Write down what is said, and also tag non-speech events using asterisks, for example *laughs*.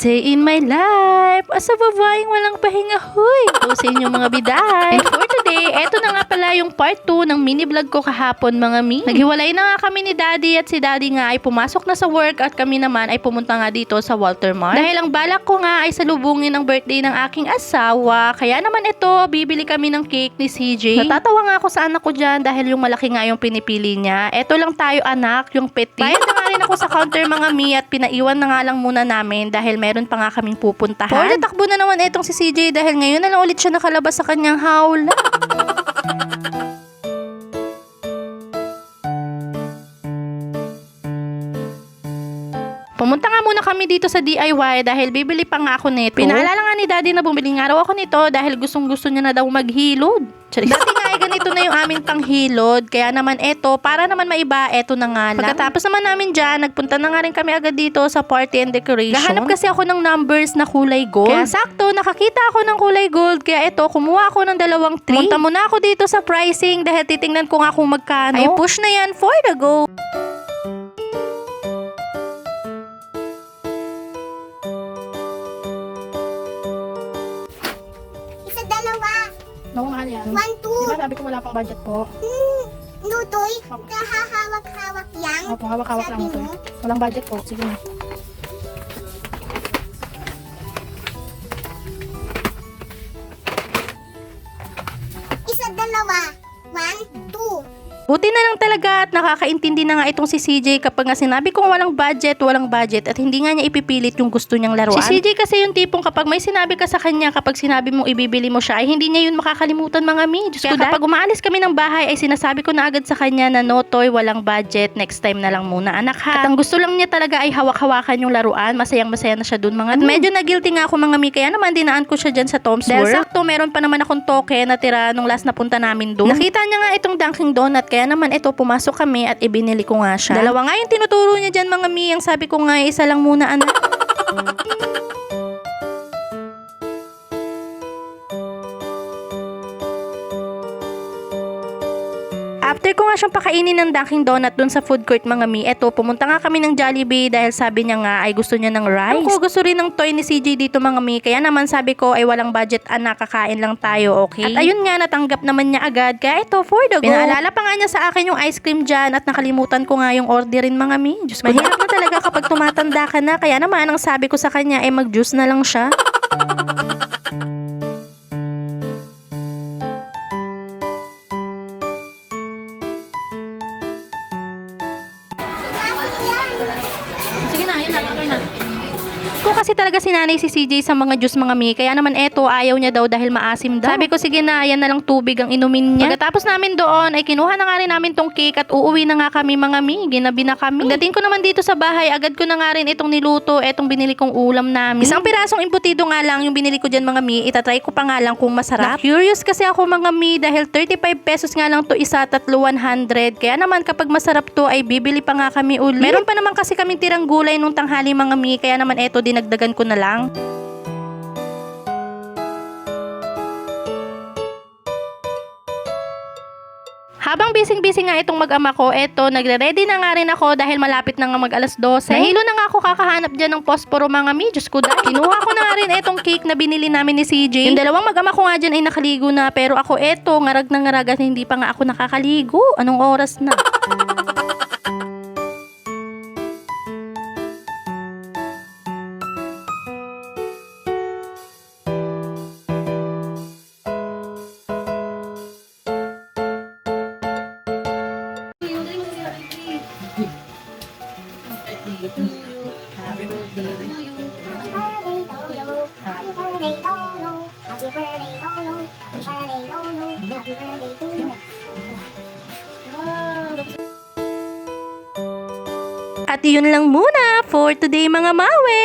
day in my life. Asa babaeng walang pahinga, huy. Ito sa inyo mga biday. And for today, eto na nga yung part 2 ng mini vlog ko kahapon mga mi. Naghiwalay na nga kami ni daddy at si daddy nga ay pumasok na sa work at kami naman ay pumunta nga dito sa Walter Mart. Dahil ang balak ko nga ay salubungin ang birthday ng aking asawa. Kaya naman ito, bibili kami ng cake ni CJ. Natatawa nga ako sa anak ko dyan dahil yung malaki nga yung pinipili niya. Eto lang tayo anak, yung petit. Bayad na nga rin ako sa counter mga mi at pinaiwan na nga lang muna namin dahil meron pa nga kaming pupuntahan. For takbo na naman etong si CJ dahil ngayon na lang ulit siya nakalabas sa kanyang hawla. Ha ha ha ha! Pumunta nga muna kami dito sa DIY dahil bibili pa nga ako nito. Pinaalala nga ni daddy na bumili nga raw ako nito dahil gustong gusto niya na daw maghilod. Charis. Dati nga ay ganito na yung aming panghilod. Kaya naman eto, para naman maiba, eto na nga lang. Pagkatapos naman namin dyan, nagpunta na nga rin kami agad dito sa party and decoration. Gahanap kasi ako ng numbers na kulay gold. Kaya sakto, nakakita ako ng kulay gold. Kaya eto, kumuha ako ng dalawang tree. Punta muna ako dito sa pricing dahil titingnan ko nga kung magkano. Ay push na yan for the go. Naku, mahal yan. One, two. Diba sabi ko wala pang budget po? Hmm. Nutoy. Kahahawak-hawak yan. Opo, hawak-hawak lang Sabi ito. mo? Walang budget po. Sige na. Buti na lang talaga at nakakaintindi na nga itong si CJ kapag nga sinabi kong walang budget, walang budget at hindi nga niya ipipilit yung gusto niyang laruan. Si CJ kasi yung tipong kapag may sinabi ka sa kanya, kapag sinabi mong ibibili mo siya, ay hindi niya yun makakalimutan mga mi. Diyos ko, kapag umaalis kami ng bahay, ay sinasabi ko na agad sa kanya na no toy, walang budget, next time na lang muna anak ha. At ang gusto lang niya talaga ay hawak-hawakan yung laruan, masayang masaya na siya dun mga At medyo na guilty nga ako mga mi, kaya naman dinaan ko siya dyan sa Tom's Dahil World. sakto, meron pa naman akong token na tira nung last na punta namin doon. Nakita niya nga itong Dunkin Donut, kaya naman ito, pumasok kami at ibinili ko nga siya. Dalawa nga yung tinuturo niya dyan mga mi, ang sabi ko nga, isa lang muna anak. *laughs* After ko nga siyang pakainin ng Dunkin Donut dun sa food court mga mi, eto, pumunta nga kami ng Jollibee dahil sabi niya nga ay gusto niya ng rice. Ako gusto rin ng toy ni CJ dito mga mi, kaya naman sabi ko ay walang budget anak, kakain lang tayo, okay? At ayun nga, natanggap naman niya agad, kaya ito, for the go. Pinaalala pa nga niya sa akin yung ice cream dyan at nakalimutan ko nga yung orderin mga mi. Diyos mahirap na talaga kapag tumatanda ka na, kaya naman ang sabi ko sa kanya ay mag-juice na lang siya. *laughs* Sige na, yun na, okay na. Ko kasi talaga sinanay si CJ sa mga juice mga mi, kaya naman eto ayaw niya daw dahil maasim daw. Sabi ko sige na, yan na lang tubig ang inumin niya. Pagkatapos namin doon, ay kinuha na nga rin namin tong cake at uuwi na nga kami mga mi, ginabi na kami. Pagdating ko naman dito sa bahay, agad ko na nga rin itong niluto, etong binili kong ulam namin. Isang pirasong imbutido nga lang yung binili ko dyan mga mi, itatry ko pa nga lang kung masarap. Na-curious kasi ako mga mi, dahil 35 pesos nga lang to isa, tatlo 100. Kaya naman kapag masarap to, ay bibili pa nga kami ulit. Meron pa naman kasi kaming tirang gulay nung tanghali mga mi, kaya naman eto, dinagdagan ko na lang. Habang bising-busy nga itong mag-ama ko, eto, nagre-ready na nga rin ako dahil malapit na nga mag alas 12. Nahilo na nga ako kakahanap dyan ng posporo mga mi. Diyos ko dahil. Kinuha ko na nga rin itong cake na binili namin ni CJ. Yung dalawang mag-ama ko nga dyan ay nakaligo na, pero ako eto, ngarag na ngarag at hindi pa nga ako nakakaligo. Anong oras na? Happy birthday, Lolo. Happy birthday, Lolo. Happy birthday, Lolo. Happy birthday to you. At yun lang muna for today mga mawe.